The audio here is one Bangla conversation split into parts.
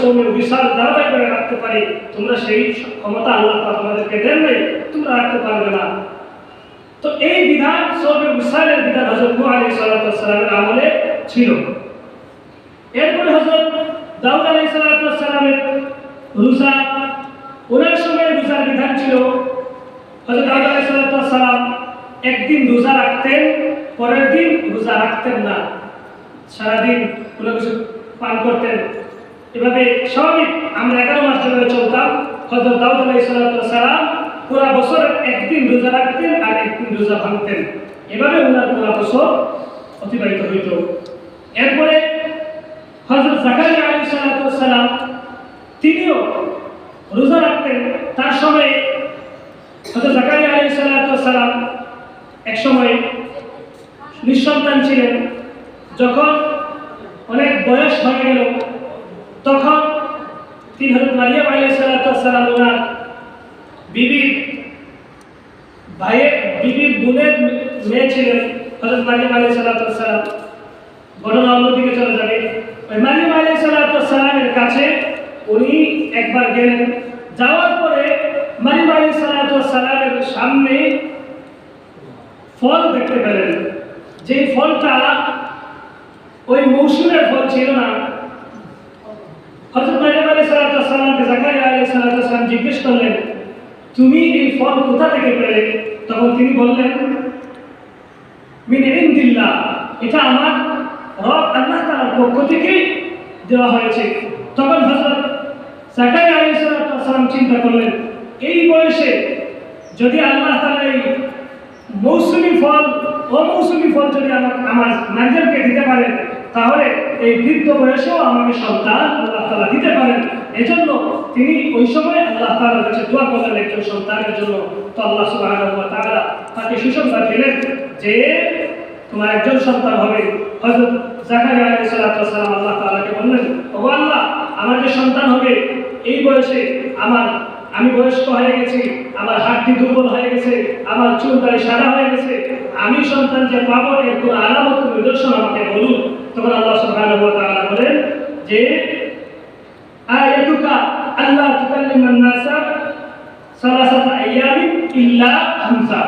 সৌমের বিশাল ধারাবাহিকভাবে রাখতে পারি, তোমরা সেই ক্ষমতা আল্লাহ তোমাদেরকে নাই, তোমরা রাখতে পারবে না। তো এই বিধান সৌমের বিশালের বিধান হজরত নূহ আলাইহিস সালামের আমলে ছিল। এরপরে হজরত দাউদ আলাইহিস সালামের রোজা, ওনার সময় রোজার বিধান ছিল হজরত দাউদ আলাইহিস সালাম একদিন রোজা রাখতেন, পরের দিন রোজা রাখতেন না। সারাদিন কোনো কিছু পান করতেন এভাবে স্বাভাবিক আমরা এগারো মাস ধরে চলতাম। হজরত দাউদ আলাইহিস সালাম পুরা বছর একদিন রোজা রাখতেন আর একদিন রোজা ভাঙতেন। এভাবে ওনার পুরা বছর অতিবাহিত হইত। এরপরে হজরত জাকারিয়া আলী সালাম তিনিও রোজা রাখতেন। তার সময়ে হজরত জাকারিয়া আলী সালাম এক সময় নিঃসন্তান ছিলেন। যখন অনেক বয়স হয়ে গেল হজরত মারিয়াম আলী সালাম ওনার বিবির ভাইয়ের বিবির বোনের মেয়ে ছিলেন। মারিয়াম আলী সালাম। ঘটনা অন্যদিকে চলে যাবে। ওই মারিয়াম আলী সালামের কাছে উনি একবার গেলেন। যাওয়ার পরে মারিয়াম আলী সালামের সামনে ফল দেখতে পেলেন। যে ফলটা ওই মৌসুমের ফল ছিল না সালামকে জাকারিয়া আলী জিজ্ঞেস করলেন, তুমি এই ফল কোথা থেকে পেলে? তখন তিনি বললেন, মিন ইনদিল্লাহ, এটা আমার রব আল্লাহ তাআলার পক্ষ থেকে দেওয়া হয়েছে। তখন হযরত জাকারিয়া সালাম চিন্তা করলেন, এই বয়সে যদি আল্লাহ তাআলা এই মৌসুমী ফল, অমৌসুমী ফল যদি আমার আমার নারীদেরকে দিতে পারেন তাহলে এই বৃদ্ধ বয়সেও আমাকে সন্তান আল্লাহ তাআলা দিতে পারেন। এজন্য তিনি ওই সময় আল্লাহ তাআলার কাছে দোয়া করলেন একজন সন্তানের জন্য। তো আল্লাহ ওয়া তাআলা তাকে সুসংবাদ দিলেন যে তোমার একজন সন্তান হবে। হযরত জাকারিয়া আলাইহিস সালাম আল্লাহ তাআলাকে বললেন, ওগো আল্লাহ, আমার যে সন্তান হবে, এই বয়সে আমার, আমি বয়স্ক হয়ে গেছি, আমার হাতটি দুর্বল হয়ে গেছে, আমার চুল দাড়ি সাদা হয়ে গেছে, আমি সন্তান যে পাবো, এর কোনো আলামত নিদর্শন আমাকে বলুন। তখন আল্লাহ সুবহানাহু ওয়া তাআলা বলেন যে, আয়াতুকা আল্লাহ তুকাল্লিমান নাসা সালাসাতা আইয়ামিন ইল্লা হামসা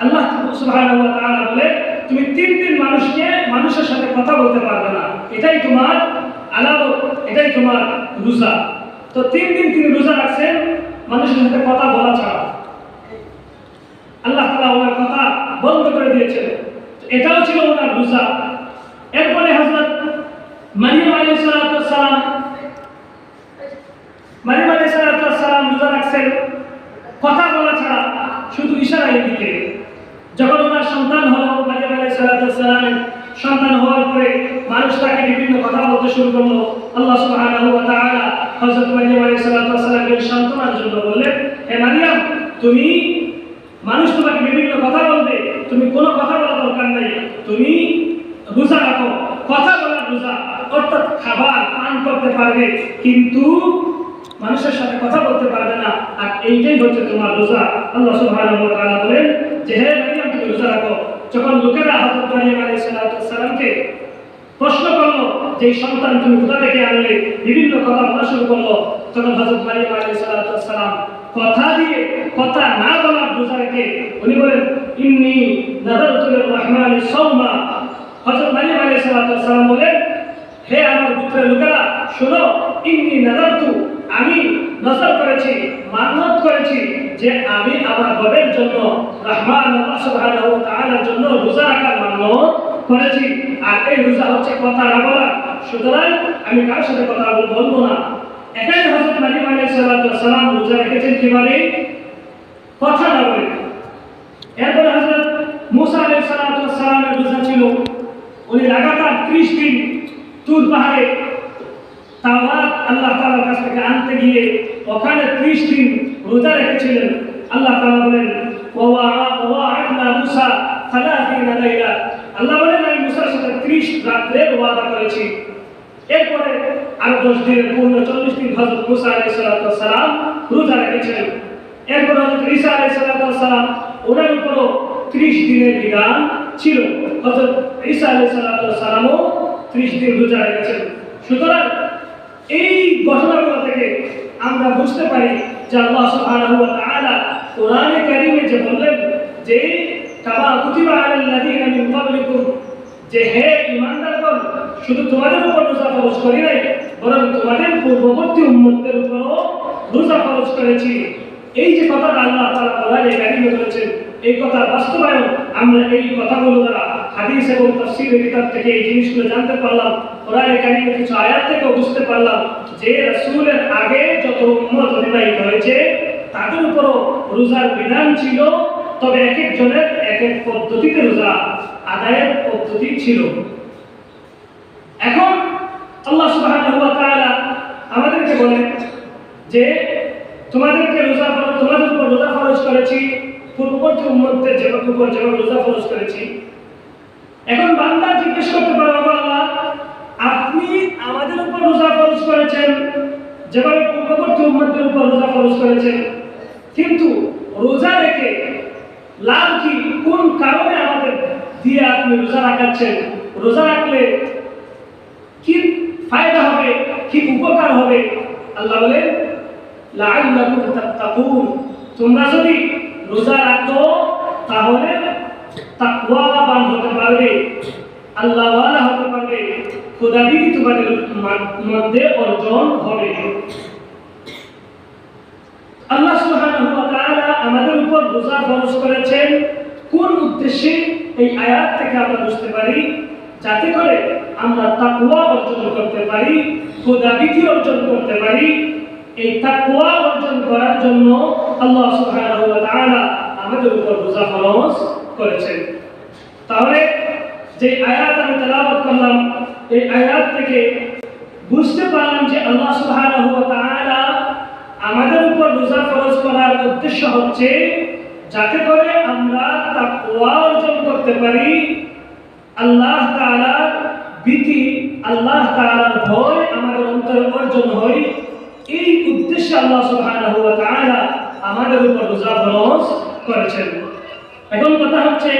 আল্লাহ সুবহানাহু ওয়া তাআলা বলে, তুমি তিন দিন মানুষকে, মানুষের সাথে কথা বলতে পারবে না। এটাই তোমার আলামত, এটাই তোমার রোজা। তো তিন দিন তিনি রোজা রাখছেন, মানুষের সাথে কথা বলা ছাড়া। আল্লাহ তাআলা ওনার কথা বন্ধ করে দিয়েছেন। এটাও ছিল ওনার রোজা। এরপরে হযরত মারিয়াম আলাইহিস সালাম, মারিয়াম আলাইহিস সালাম রোজা রাখছেন। কথা বলা ছাড়া শুধু ইশারায় দিকে যখন ওনার সন্তান হলো, মারিয়াম আলাইহিস সালামের সন্তান হওয়ার পরে মানুষ তাকে বিভিন্ন কথা বলতে শুরু করল। আল্লাহ সুবহানাহু ওয়া তাআলা হযরত মারিয়াম আলাইহিস সালামকে সান্ত্বনার জন্য বললেন, হে মারিয়াম, তুমি মানুষ তোমাকে বিভিন্ন কথা বলবে তুমি কোনো কথা বলার দরকার নাই তুমি রোজা রাখো কথা বলার রোজা অর্থাৎ খাবার পান করতে পারবে, কিন্তু মানুষের সাথে কথা বলতে পারবে না। আর এইটাই হচ্ছে তোমার রোজা। আল্লাহ সুবহানাহু ওয়া তাআলা বলেন যে, হে মারিয়াম তুমি রোজা রাখো। যখন লোকেরা হযরত মারিয়াম আলাইহিস সালামকে প্রশ্ন করল যে সন্তান তুমি কোথা থেকে আনলে? বিভিন্ন কথা বলা শুরু করল। তখন হযরত মারিয়াম আলাইহিস সালাম কথা দিয়ে, কথা না বলার রোজা রেখে উনি বলেন, ইন্নী নাযারতু লির-রহমানি সাওমা। হযরত মারিয়াম আলাইহিস সালাম বলেন হে আমার পুত্রের লোকেরা, শোনো, ইন্নি নাযারতু আমি নজর করেছি মান্যত করেছি যে আমি আমার রবের জন্য, রহমান আল্লাহ সুবহানাহু ওয়া তাআলার জন্য রোজা রাখার মান্যত করেছি। আর এই রোজা হচ্ছে কথা না বলা। সুতরাং আমি কার সাথে কথা বলব না। এখানে হযরত মারিয়াম আলাইহিস সালাম রোজা রেখেছেন কীভাবে? কথা না বলে। এরপরে হযরত মুসা আলাইহিস সালামের রোজা ছিল। উনি লাগাতার 30 দিন তুর পাহাড়ে। তাওরাত আল্লাহ তাআলার কাছ থেকে আনতে গিয়ে ওখানে 30 দিন রোজা রেখেছিলেন। আল্লাহ তাআলা বলেন, ওয়া ওয়া'আদনা মুসা 30 লাইলা। আল্লাহ বলেন, আমি মুসার সাথে 30 রাত্রে ওয়াদা করেছি। এরপরে আরও 10 দিনের পূর্ণ 40 দিন হযরত মুসা আলাইহিস সালাম রোজা রেখেছিলেন। এরপর হযরত ঈসা আলাইহিস সালাম ওনার উপরও 30 দিনের বিধান ছিল। হযরত ঈসা আলাইহিস সালামও 30 দিন রোজা রেখেছেন সুতরাং এই ঘটনাগুলো থেকে আমরা বুঝতে পারি যে আল্লাহ সুবহানাহু ওয়া তাআলা কোরআনে কারীমে যে বললেন যে, কামা কুতিবা আলাল লাযীনা মিন ক্বাবলিকুম যে হে ঈমানদারগণ, শুধু তোমাদের উপর রোজা ফরজ করি নাই, বরং তোমাদের পূর্ববর্তী উম্মতদের উপরও রোজা ফরজ করেছি। এই যে কথাটা আল্লাহ তাআলা কোরআনে কারীমে বলেছেন, এই কথা বাস্তবায়ন আমরা এই কথাগুলো দ্বারা হাদিস এবং তাফসীরের কিতাব থেকে এই জিনিসগুলো জানতে পারলাম, কোরআনে কারীমের কিছু আয়াত থেকে বুঝতে পারলাম যে রাসূলের আগে যত উম্মত অতিবাহিত হয়েছে, তাদের উপরও রোজার বিধান ছিল, তবে এক একজনের এক এক পদ্ধতিতে রোজা আদায়ের পদ্ধতি ছিল। এখন আল্লাহ সুবহানাহু ওয়া তাআলা আমাদেরকে বলেন যে, তোমাদেরকে রোজা তোমাদের উপর রোজা ফরজ করেছি, পূর্ববর্তী উম্মতদের যেভাবে উপর যেভাবে রোজা ফরজ করেছি এখন বান্দা জিজ্ঞেস করতে পারে আল্লাহ, আপনি আমাদের উপর রোজা ফরজ করেছেন, যেভাবে পূর্ববর্তী উম্মতদের উপর রোজা ফরজ করেছেন। কিন্তু রোজা রেখে লাভ কি কোন কারণে আমাদের দিয়ে আপনি রোজা রাখাচ্ছেন? রোজা রাখলে কি ফায়দা হবে, কি উপকার হবে? আল্লাহ লাআল্লাকুম তাত্তাকুন। তোমরা যদি রোজা রাখো, তাহলে তাকওয়াবান হতে পারবে আল্লাহওয়ালা হতে পারবে খোদাবিদি তোমাদের মধ্যে অর্জন হবে। আল্লাহ সুবহানাহু ওয়া তাআলা আমাদের উপর রোজা ফরজ করেছেন। কোন উদ্দেশ্যে এই আয়াত থেকে আমরা বুঝতে পারি? যাতে করে আমরা তাকওয়া অর্জন করতে পারি খোদাবিধি অর্জন করতে পারি। এই তাকওয়া অর্জন করার জন্য আল্লাহ সুবহানাহু ওয়া তাআলা আমাদের উপর রোজা ফরজ করেছেন। তাহলে যে আয়াত আমি তেলাওয়াত করলাম, এই আয়াত থেকে বুঝতে পারলাম যে আল্লাহ সুবহানাহু আমাদের উপর রোজা ফরজ করার উদ্দেশ্য হচ্ছে যাতে করে আমরা তাকওয়া অর্জন করতে পারি। আল্লাহ তাআলার ভীতি, আল্লাহ তাআলার ভয় আমাদের অন্তরে অর্জন হয়। এই উদ্দেশ্যে আল্লাহ সুবহানাহু আমাদের উপর রোজা ফরজ করেছেন। এখন কথা হচ্ছে,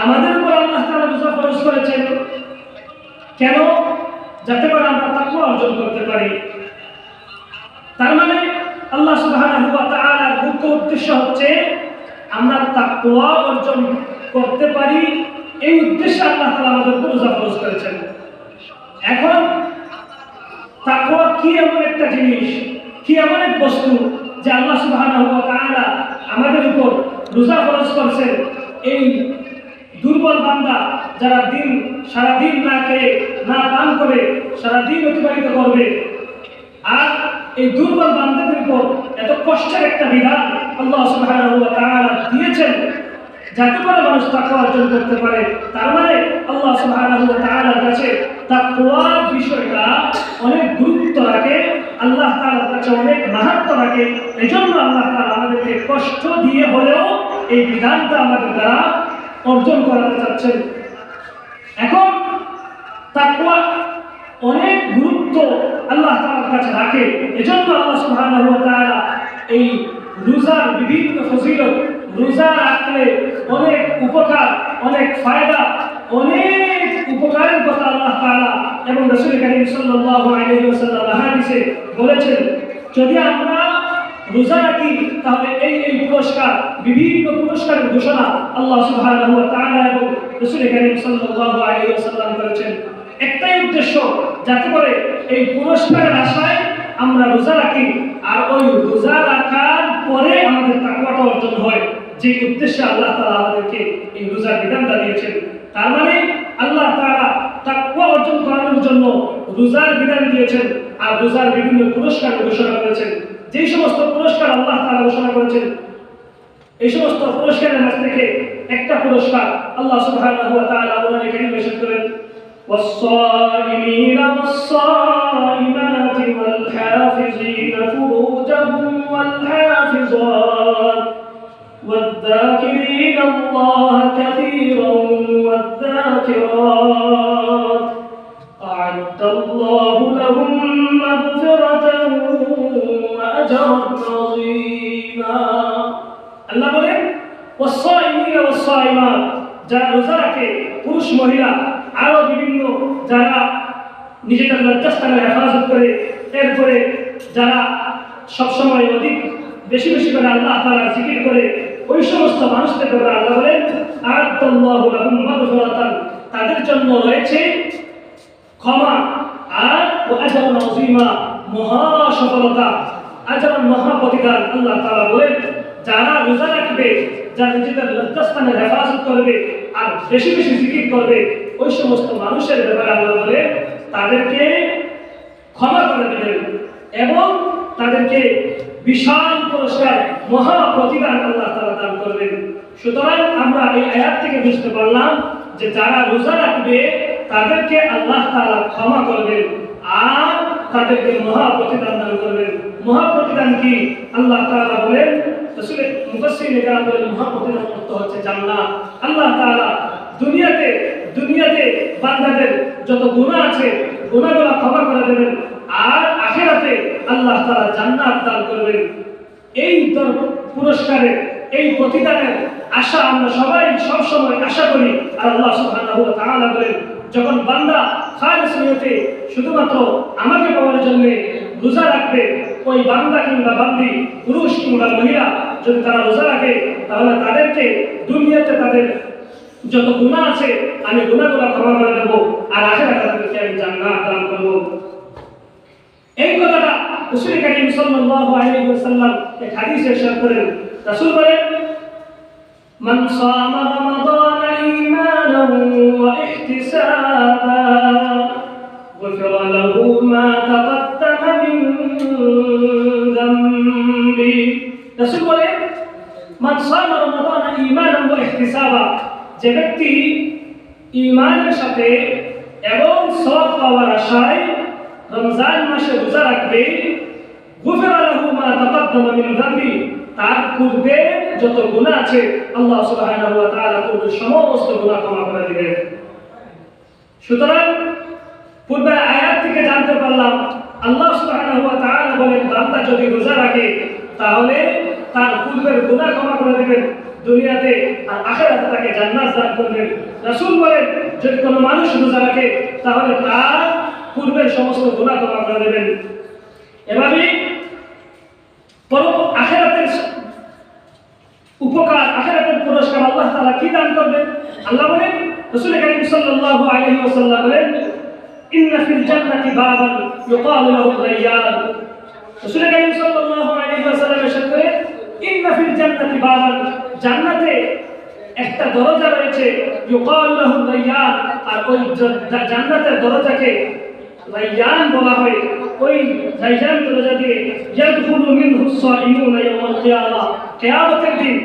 আমাদের উপর আল্লাহ তাআলা রোজা ফরজ করেছেন। কেন? যাতে করে আমরা তাকওয়া অর্জন করতে পারি। তার মানে আল্লাহ সুবহানাহু মুখ্য উদ্দেশ্য হচ্ছে, আমরা তাকওয়া অর্জন করতে পারি। এই উদ্দেশ্যে আল্লাহ তাআলা আমাদের উপর রোজা ফরজ করেছেন। এখন তাকওয়া কি এমন একটা জিনিস, কি এমন এক বস্তু যে আল্লাহ তাআলা আমাদের উপর রোজা ফরজ করেছেন, এই দুর্বল বান্দা যারা দিন সারা দিন না খেয়ে, না পান করে সারা দিন অতিবাহিত করবে। আর এই দুর্বল বান্দাদের উপর এত কষ্টের একটা বিধান আল্লাহ তাআলা দিয়েছেন, যাতে করে মানুষ তাকওয়া অর্জন করতে পারে। তার মানে আল্লাহ তাআলার কাছে তাকওয়া বিষয়টা অনেক গুরুত্ব রাখে। আল্লাহ তাআলার কাছে অনেক মাহাত্ম রাখে এজন্য আল্লাহ তালা আমাদেরকে কষ্ট দিয়ে হলেও এই বিধানটা আমাদের দ্বারা অর্জন করাতে চাচ্ছেন। এখন তাকওয়া অনেক গুরুত্ব আল্লাহ তাআলার কাছে রাখে। এজন্য আল্লাহ ওয়া এই রোজার বিভিন্ন ফজিলত রোজা রাখলে অনেক উপকার, অনেক ফায়দা, অনেক উপকারের কথা আল্লাহ তাআলা এবং রাসূল করিম সাল্লাল্লাহু আলাইহি বলেছেন, যদি আমরা রোজা রাখি, তাহলে এই এই পুরস্কার, বিভিন্ন পুরস্কারের ঘোষণা আল্লাহ সুবহানাহু ওয়া এবং রাসূল করিম সাল্লাল্লাহু আলাইহি করেছেন। একটাই উদ্দেশ্য, যাতে করে এই পুরস্কারের আশায় আমরা রোজা রাখি, আর ওই রোজা রাখার পরে আমাদের তাকওয়াটা অর্জন হয়। যে উদ্দেশ্যে আল্লাহ তাআলা আমাদেরকে এই রোজার বিধানটা দিয়েছেন তার মানে আল্লাহ তাআলা তাকওয়া অর্জন করানোর জন্য রোজার বিধান দিয়েছেন আর রোজার বিভিন্ন পুরস্কার ঘোষণা করেছেন যেই সমস্ত পুরস্কার আল্লাহ তাআলা ঘোষণা করেছেন এই সমস্ত পুরস্কারের মাঝ থেকে একটা পুরস্কার আল্লাহ সুবহানাহু ওয়া তাআলা কোরআনে কারীমে ইরশাদ করেন والصائمين والصائمات والحافظين فروجهم والحافظات الله كثيرا والذاكرات أعد الله لهم مغفرة وأجرا عظيما আল্লাহ বলেন ওয়াসাইমিনা ওয়াসাইমাত যারা রোজা রাখে পুরুষ মহিলা আরো বিভিন্ন যারা নিজেদের লজ্জাস্থানের হেফাজত করে এরপরে যারা সবসময় অধিক বেশি বেশি করে আল্লাহ তাআলা জিকির করে ওই সমস্ত মানুষদের ব্যাপারে আল্লাহ বলেন আ'আদাল্লাহু লাহুম তাদের জন্য রয়েছে ক্ষমা আর ও আজরান আযীমা, মহা সফলতা, আজরান মহা প্রতিদান আল্লাহ তাআলা বলেন, যারা রোজা রাখবে, যারা নিজেদের লজ্জাস্থানের হেফাজত করবে আর বেশি বেশি জিকির করবে, ওই সমস্ত মানুষের ব্যাপারে আল্লাহ বলে তাদেরকে ক্ষমা করে দেবেন এবং তাদেরকে বিশাল পুরস্কার, মহা প্রতিদান আল্লাহ তাআলা দান করবেন। সুতরাং আমরা এই আয়াত থেকে বুঝতে পারলাম যে যারা রোজা রাখবে, তাদেরকে আল্লাহ তাআলা ক্ষমা করবেন আর তাদেরকে মহা প্রতিদান দান করবেন। মহা প্রতিদান কি? আল্লাহ তাআলা বলেন রাসূলের মুফাসসিরিনে কেরাম বলেন, মহা প্রতিদান অর্থ হচ্ছে জান্নাত। আল্লাহ তাআলা দুনিয়াতে দুনিয়াতে বান্দাদের যত গুনাহ আছে, গুনাহগুলো ক্ষমা করে দেবেন। আর আখিরাতে আল্লাহ তাআলা জান্নাত দান করবেন। এই পুরস্কারের এই প্রতিদানের আশা আমরা সবাই সব সময় আশা করি। আর আল্লাহ সুবহানাহু ওয়া তাআলা বলেন, যখন বান্দা খালিস নিয়তে শুধুমাত্র আমাকে পাওয়ার জন্য রোজা রাখবে, ওই বান্দা কিংবা বান্দি, পুরুষ কিংবা মহিলা যদি তারা রোজা রাখে, তাহলে তাদেরকে দুনিয়াতে তাদের যত গুনাহ আছে, আমি গুনাহগুলো ক্ষমা করে দেবো। আর আখেরাতে তাদেরকে আমি জান্নাত দান করব। এই কথাটা রাসূল করিম সাল্লাল্লাহু আলাইহি ওয়াসাল্লাম এক হাদিসে শেয়ার করেন রাসূল বলেন মান সামা রমাদান ঈমানান ওয়া ইহতিসাবা غفر له ما تقدم من ذنبه রাসূল বলেন মান সামা রমাদান ঈমানান ওয়া ইহতিসাবা যে ব্যক্তি ঈমানের সাথে এবং সওয়াব পাওয়ার আশায় রমজান মাসে রোজা রাখবে যদি রোজা রাখে, তাহলে তার পূর্বের ক্ষমা করে দিবেন। দুনিয়াতে আর আখিরাতে তাকে জান্নাত দান করবেন। রাসূল বলেন, যদি কোনো মানুষ রোজা রাখে, তাহলে তার পূর্বের সমস্ত গুনাহ ক্ষমা করে দেবেন। এভাবে আখিরাতের উপকার, আখিরাতের পুরস্কার আল্লাহ তাআলা কি দান করবেন? আল্লাহ বলেন, রাসূল করিম সাল্লাল্লাহু আলাইহি ওয়াসাল্লাম বলেন, ইন্না ফিল জান্নাতি বাবান ইউকালু লাহু রাইয়ান রাসূল করিম সাল্লাল্লাহু আলাইহি ওয়াসাল্লাম এরশাদ করেন ইন্না ফিল জান্নাতি বাবান। জান্নাতে একটা দরজা রয়েছে, ইউকালু লাহু রাইয়ান আর ওই জান্নাতের দরজাকে রাইয়ান বলা হয়, ওই রাইয়ান দিয়ে ইয়াদখুলু মিনহু সাইমুনা ইয়াওমাল কিয়ামা। কিয়ামতের দিন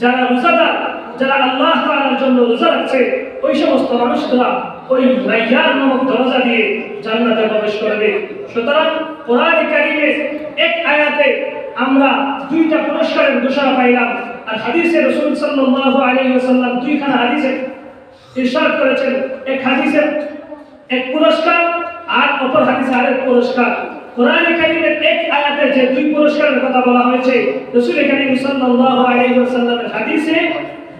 যারা রোজাদার, যারা আল্লাহ তাআলার জন্য রোজা রাখছে, ওই সমস্ত মানুষরা ওই রাইয়ান নামক দরজা দিয়ে জান্নাতে প্রবেশ করবে। সুতরাং কোরআন কারীমে এক আয়াতে আমরা দুইটা পুরস্কারের ঘোষণা পাইলাম, আর হাদিসে রাসূল সাল্লাল্লাহু আলাইহি ওয়াসাল্লাম দুইখানা হাদিসে ইরশাদ করেছেন। এক হাদিসের এক পুরস্কার আর অপর হাদিসে আরেক পুরস্কার। কোরআনে কারিমের এক আয়াতে যে দুই পুরস্কারের কথা বলা হয়েছে, রাসূল করিম সাল্লাল্লাহু আলাইহি ওয়াসাল্লামের হাদিসে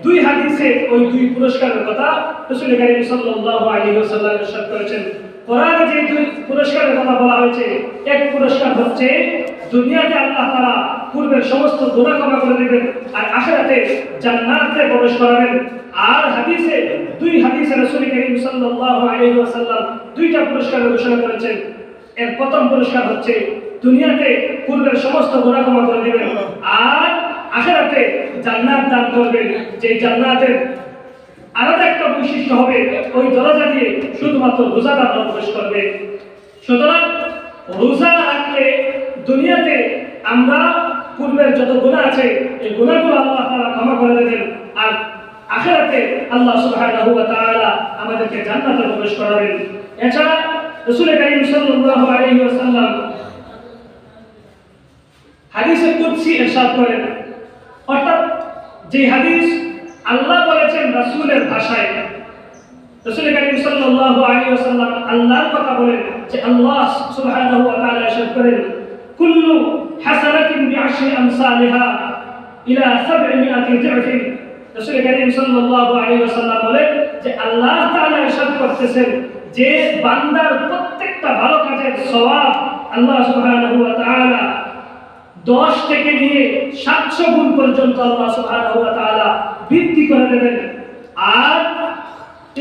দুই হাদিসে ওই দুই পুরস্কারের কথা রাসূল করিম সাল্লাল্লাহু আলাইহি ওয়াসাল্লাম ইরশাদ করেছেন। কোরআনে যে দুই পুরস্কারের কথা বলা হয়েছে, এক পুরস্কার হচ্ছে দুনিয়াতে আল্লাহ তাআলা পূর্বের সমস্ত গুনাহ ক্ষমা করে দেবেন আর আখিরাতে জান্নাতে প্রবেশ করাবেন। আর হাদিসে, দুই হাদিসে রাসূল করিম সাল্লাল্লাহু আলাইহি ওয়াসাল্লাম দুইটা পুরস্কার ঘোষণা করেছেন। এর প্রথম পুরস্কার হচ্ছে দুনিয়াতে পূর্বের সমস্ত গুনাহ ক্ষমা করে দিবেন আর আখিরাতে জান্নাত দান করবেন। যে জান্নাতের আলাদা একটা বৈশিষ্ট্য হবে, ওই দরজা দিয়ে শুধুমাত্র রোজাদার প্রবেশ করবে। সুতরাং রোজা রাখলে দুনিয়াতে আমরা পূর্বের যত গুনাহ আছে, এই গুনাহগুলো আল্লাহ তাআলা ক্ষমা করে দেবেন। আর আখিরাতে আল্লাহ সুবহানাহু আমাদেরকে জান্নাতে প্রবেশ করাবেন। এছাড়া রাসূল কারীম সাল্লাল্লাহু আলাইহি ওয়াসাল্লাম হাদিসে কুদসি ইরশাদ করেন। অর্থাৎ যে হাদিস আল্লাহ বলেছেন রাসূলের ভাষায়। রাসূল করিম সাল্লাল্লাহু আলাইহি ওয়াসাল্লাম আল্লাহর কথা বলেন যে আল্লাহ সুবহানাহু ওয়া তাআলা ইরশাদ করেন, কুল্লু হাসানাতিন বিআশরি আমসালিহা ইলা সাব'মিয়াতি দি'ফিন। রাসূল করিম সাল্লাল্লাহু আলাইহি ওয়াসাল্লাম বলেন যে আল্লাহ তাআলা ইরশাদ করতেছেন যে বান্দার প্রত্যেকটা ভালো কাজের সওয়াব আল্লাহ সুবহানাহু ওয়া তাআলা দশ থেকে নিয়ে সাতশো গুণ পর্যন্ত আল্লাহ সুবহানাহু ওয়া তাআলা বৃদ্ধি করে দেবেন। আর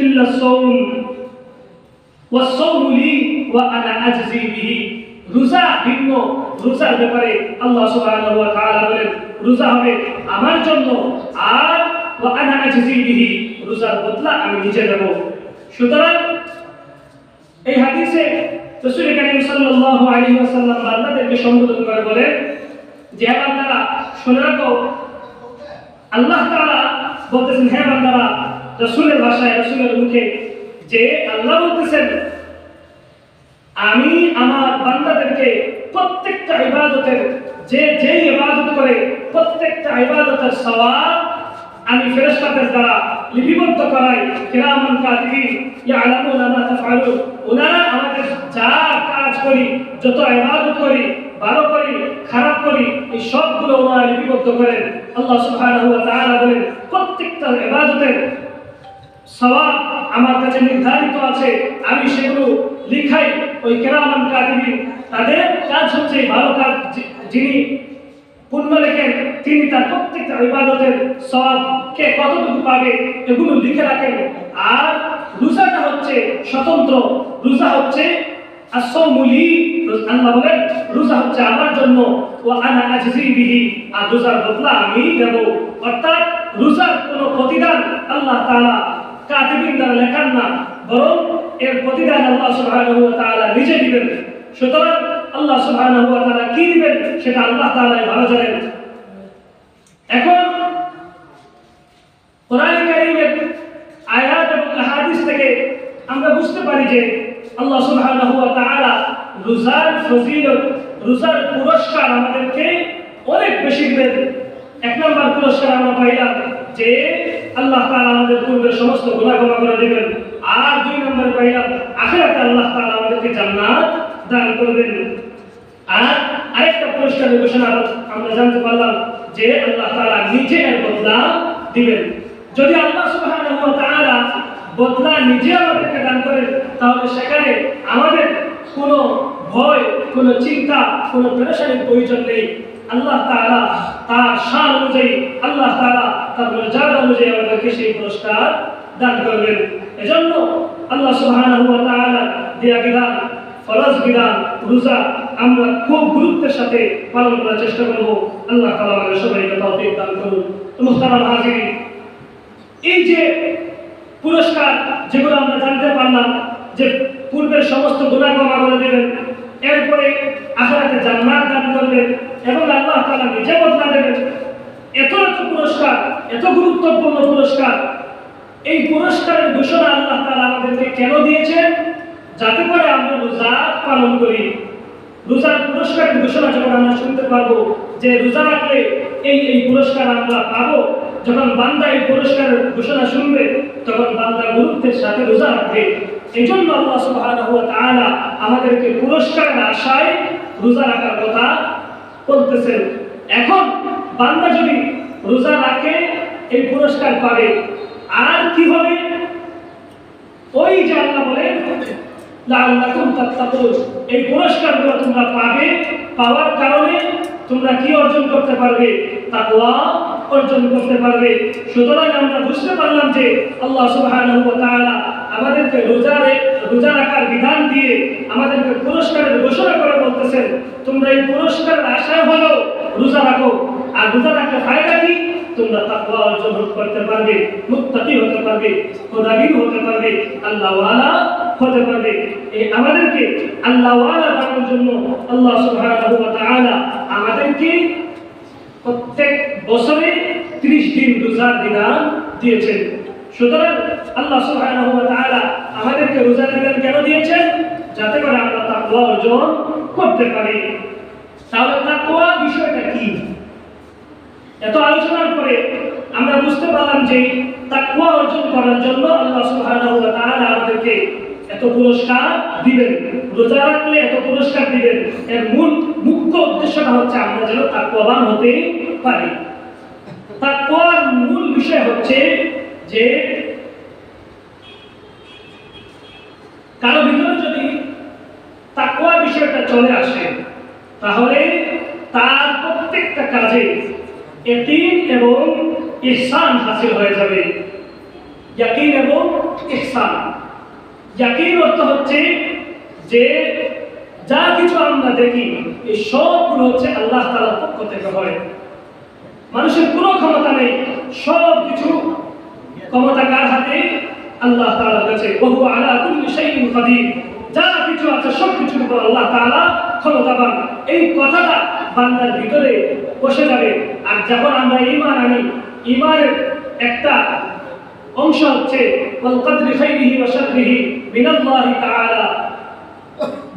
ইল্লা সৌম ওয়াসৌমু লি ওয়া আনা আজজি বিহি। রোজা ভিন্ন, রোজার ব্যাপারে আল্লাহ সুবহানাহু ওয়া তাআলা বলেন, রোজা হবে আমার জন্য আর ওয়া আনা আজজি বিহি, রোজার বদলা আমি নিজে দেব সুতরাং এই হাদিসে রাসূল করিম সাল্লাল্লাহু আলাইহি ওয়াসাল্লাম বান্দাদেরকে সম্বোধন করে বলেন যে হে বান্দারা শুনে রাখো। আল্লাহ তাআলা বলতেছেন, হে বান্দারা রাসূলের ভাষায়, রাসূলের মুখে যে আল্লাহ বলতেছেন, আমি আমার বান্দাদেরকে প্রত্যেকটা ইবাদতের, যে যে ইবাদত করে, প্রত্যেকটা ইবাদতের সওয়াব আমি ফেরেশতাদের দ্বারা লিপিবদ্ধ করাই। কিরামান কাতিবিন ইয়ালামুনা মা তাফআলুন। ওনারা আমাদের যা কাজ করি, যত ইবাদত করি ভালো করি, খারাপ করি, এই সবগুলো ওনারা লিপিবদ্ধ করেন। আল্লাহ সুবহানাহু ওয়া তাআলা বলেন, প্রত্যেকটা ইবাদতের সওয়াব আমার কাছে নির্ধারিত আছে। আমি সেগুলো লিখাই, ওই কেরামান কাতিবিন, তাদের কাজ হচ্ছে ভালো কাজ যিনি পুণ্য লেখেন তিনি তার প্রত্যেকটা ইবাদতের সওয়াব কে কতটুকু পাবে, এগুলো লিখে রাখেন। আর রোজাটা হচ্ছে স্বতন্ত্র। রোজা হচ্ছে আসৌমুলি আল্লাহ বলেন, রোজা হচ্ছে আমার জন্য, ও আনা আজজি বিহি, আর রোজার বদলা আমি দেব অর্থাৎ রোজার কোনো প্রতিদান আল্লাহ তাআলা কাতিবিন দ্বারা লেখান না, বরং এর প্রতিদান আল্লাহ সুবহানাহু ওয়া তাআলা নিজে দিবেন। সুতরাং আল্লাহ সুবহানাহু ওয়া তাআলা কি দিবেন, সেটা আল্লাহ তাআলাই ভালো জানেন। এখন কোরআন কারীমের আয়াত এবং হাদিস থেকে আমরা বুঝতে পারি যে আল্লাহ সুবহানাহু ওয়া তাআলা রোজার ফজিলত, রোজার পুরস্কার আমাদেরকে অনেক বেশি দিবেন। এক নম্বর পুরস্কার আমরা পাইলাম যে আল্লাহ তাআলা আমাদের পূর্বের সমস্ত গুনাহ ক্ষমা করে দিবেন। আর দুই নম্বর পাইলাম, আখিরাতে আল্লাহ তাআলা আমাদেরকে জান্নাত দান করবেন। আর আরেকটা পুরস্কারের ঘোষণা আমরা জানতে পারলাম যে আল্লাহ তাআলা নিজে এর বদলা দিবেন। যদি আল্লাহ সুবহানাহু ওয়া তাআলা বদলা নিজে আমাদেরকে দান করেন তাহলে সেখানে আমাদের কোনো ভয়, কোনো চিন্তা, কোনো পেরেশানির প্রয়োজন নেই। আল্লাহ তাআলা তার শান অনুযায়ী, আল্লাহ তারা তার মর্যাদা অনুযায়ী আমাদেরকে সেই পুরস্কার দান করবেন। এজন্য আল্লাহ তাআলা দেয়া বিধান, ফরজ বিধান, রোজা আমরা খুব গুরুত্বের সাথে পালন করার চেষ্টা করব। আল্লাহ তাআলা আমাদের সবাইকে তৌফিক দান করুন। তো মুহতারাম হাজিরিন, এই যে পুরস্কার যেগুলো আমরা জানতে পারলাম যে পূর্বের সমস্ত গুনাহ ক্ষমা করে দেবেন, এরপরে আখেরাতে জান্নাত দান করবেন এবং আল্লাহ তাআলা নিজে বদলা দেবেন। এত এত পুরস্কার, এত গুরুত্বপূর্ণ পুরস্কার, এই পুরস্কারের ঘোষণা আল্লাহ তাআলা আমাদেরকে কেন দিয়েছেন? যাতে করে আমরা রোজা পালন করি। রোজার পুরস্কারের ঘোষণা যখন আমরা শুনতে পারব যে রোজা রাখলে এই এই পুরস্কার আমরা পাবো যখন বান্দা এই পুরস্কারের ঘোষণা শুনবে, তখন বান্দা গুরুত্বের সাথে রোজা রাখবে। এই জন্য আল্লাহ আমাদেরকে পুরস্কারের আশায় রোজা রাখার কথা বলতেছেন। এখন বান্দা যদি রোজা রাখে, এই পুরস্কার পাবে। আর কি হবে? ওই যে আল্লাহ বলেন এই পুরস্কারগুলো তোমরা পাবে, পাওয়ার কারণে তোমরা কি অর্জন করতে পারবে? তাকওয়া অর্জন করতে পারবে। সুতরাং আমরা বুঝতে পারলাম যে আল্লাহ তাআলা আমাদেরকে রোজারে রোজা রাখার বিধান দিয়ে আমাদেরকে পুরস্কারের ঘোষণা করে বলতেছেন, তোমরা এই পুরস্কারের আশায় হলো রোজা রাখো। আর রোজা রাখলে ফায়দা কি? তোমরা তাকওয়া অর্জন করতে পারবে, মুত্তাকি হতে পারবে খোদাবিন হতে পারবে আল্লাহ ওয়ালা হতে পারবে। এই আমাদেরকে আল্লাহ ওয়ালা বানানোর জন্য আল্লাহ সুবহানাহু ওয়া তাআলা আমাদেরকে প্রত্যেক বছরে 30 দিন রোজার বিধান দিয়েছেন। সুতরাং আল্লাহ সুবহানাহু আমাদেরকে রোজার বিধান কেন দিয়েছেন? যাতে করে আমরা তাকওয়া অর্জন করতে পারি। তাহলে তাকওয়া বিষয়টা কি? এত আলোচনার পরে আমরা বুঝতে পারলাম যে তাকওয়া অর্জন করার জন্য আল্লাহ সুবহানাহু ওয়া আমাদেরকে এত পুরস্কার দিবেন রোজা রাখলে এত পুরস্কার দিবেন এর মূল মুখ্য উদ্দেশ্যটা হচ্ছে আমরা যেন তাকওয়াবান হতে পারি। তাকওয়ার মূল বিষয় হচ্ছে যে কারও ভিতরে যদি চলে আসে, তাহলে তার প্রত্যেকটা কাজে এতিম এবং ইহসান হাসিল হয়ে যাবে। ইয়াকিন এবং ইহসান। ইয়াকিন অর্থ হচ্ছে যে যা কিছু আমরা দেখি, এই সবগুলো হচ্ছে আল্লাহ তাআলার পক্ষ থেকে হয়। মানুষের কোনো ক্ষমতা নেই সব কিছু ক্ষমতা কার হাতে আল্লাহ তাআলার কাছে। বহু আলা কুল্লি শাইইন কাদির। যা কিছু আছে সব কিছুর উপর আল্লাহ তাআলা ক্ষমতাবান। এই কথাটা বান্দার ভিতরে বসে যাবে। আর যখন আমরা ঈমান আনি, ঈমানের একটা অংশ হচ্ছে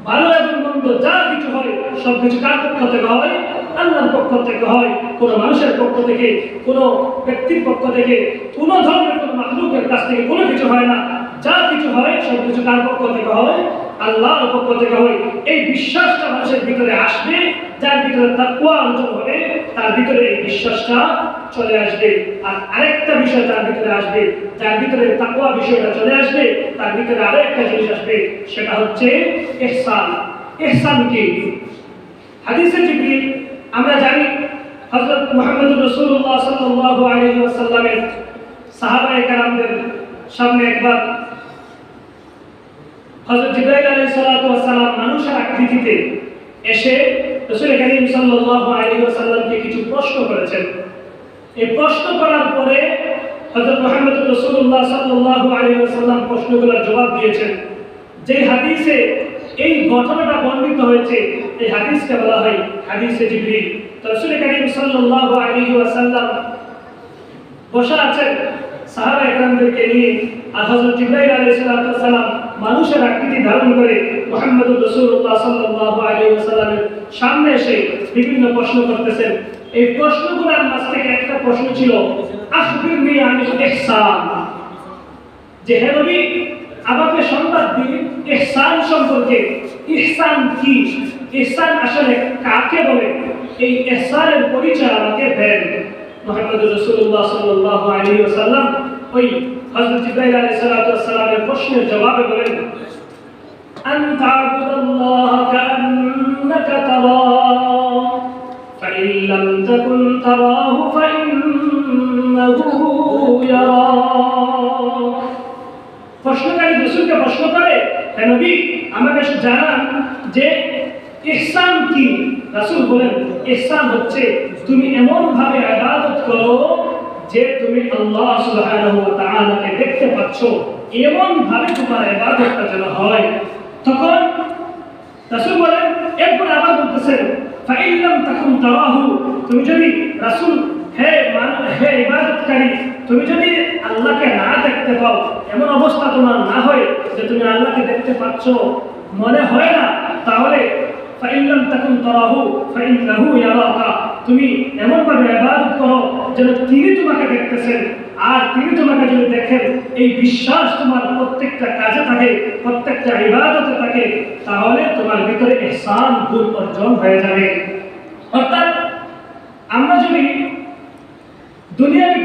ভালো এবং মন্দ যা কিছু হয় সব কিছু কার পক্ষ থেকে হয়? আল্লাহর পক্ষ থেকে হয়। কোনো মানুষের পক্ষ থেকে, কোনো ব্যক্তির পক্ষ থেকে, কোনো ধরনের কোনো মাহলুকের কাছ থেকে কোনো কিছু হয় না। যা কিছু হয় সব কিছু কার পক্ষ থেকে হয়? আল্লাহর পক্ষ থেকে হয়, এই বিশ্বাসটা মানুষের ভিতরে আসবে, যার ভিতরে তাকুয়া অর্জন হবে, তার ভিতরে এই বিশ্বাসটা চলে আসবে। আর আরেকটা বিষয় তার ভিতরে আসবে, যার ভিতরে তাকুয়া বিষয়টা চলে আসবে, তার ভিতরে আরেকটা জিনিস আসবে, সেটা হচ্ছে ইহসান। ইহসান কি? হাদিসে জিবরিল, আমরা জানি হযরত মুহাম্মদ রাসূলুল্লাহ সাল্লাল্লাহু আলাইহি ওয়াসাল্লামের সাহাবায়ে কেরামদের সামনে একবার হযরত জিবরাইল আলাইহিস সালাতু ওয়াস সালাম মানুষের আকৃতিতে এসে রাসূল করিম সাল্লাল্লাহু আলাইহি ওয়াসাল্লামকে কিছু প্রশ্ন করেছেন। এই প্রশ্ন করার পরে হযরত মুহাম্মদ রাসূলুল্লাহ সাল্লাল্লাহু আলাইহি ওয়াসাল্লাম প্রশ্নগুলোর জবাব দিয়েছেন। যে হাদিসে এই ঘটনাটা বর্ণিত হয়েছে, এই হাদিসকে বলা হয় হাদিসে জিবরিল। রাসূল করিম সাল্লাল্লাহু আলাইহি ওয়াসাল্লাম বসা আছেন সাহাবা একরামদেরকে নিয়ে আর হযরত জিবরাইল আলাইহিস সালাম মানুষের আকৃতি ধারণ করে মুহাম্মদ রাসূলুল্লাহ সাল্লাল্লাহু আলাইহি ওয়াসাল্লামের সামনে এসে বিভিন্ন প্রশ্ন করতেছেন। এই প্রশ্নগুলোর মাঝ থেকে একটা প্রশ্ন ছিল ইহসান। যে হে নবী, আমাকে সংবাদ দিন ইহসান সম্পর্কে। ইহসান কি? ইহসান আসলে কাকে বলে? এই ইহসানের পরিচয় আমাকে দেন মুহাম্মদ রাসূলুল্লাহ সাল্লাল্লাহু আলাইহি ওয়াসাল্লাম। ওই হযরত জিবরাইল আলাইহিস সালাতু ওয়াস সালামের প্রশ্নের জবাবে বলেন أن تعبد الله كأنك تراه فإن لم تكن تراه فإنه يراك প্রশ্নকারী রসুলকে প্রশ্ন করে হে নবী আমাকে জানান যে ইহসান কি রাসূল বলেন ইহসান হচ্ছে তুমি এমন ভাবে ইবাদত করো যে তুমি আল্লাহ সুবহানাহু ওয়া তাআলাকে দেখতে পাচ্ছ এমন ভাবে তোমার ইবাদতটা যেন হয়। তখন রাসূল বলেন, এরপর আবার বলতেছেন ফাইন লাম তাকুন তারাহু তুমি যদি রাসূল, হে মান, হে ইবাদতকারী, তুমি যদি আল্লাহকে না দেখতে পাও, এমন অবস্থা তোমার না হয় যে তুমি আল্লাহকে দেখতে পাচ্ছ। মনে হয় না? তাহলে, ফাইন লাম তাকুন তারাহু ফাইন্নাহু ইয়ারাকা তুমি এমন ভাবে ইবাদত করো যেন তিনি তোমাকে দেখতেছেন। আর তিনি তোমাকে যদি দেখেন, এই বিশ্বাস তোমার প্রত্যেকটা কাজে থাকে, প্রত্যেকটা ইবাদতে থাকে, তাহলে তোমার ভিতরে এসান গুণ অর্জন হয়ে যাবে। অর্থাৎ আমরা যদি দুনিয়াবি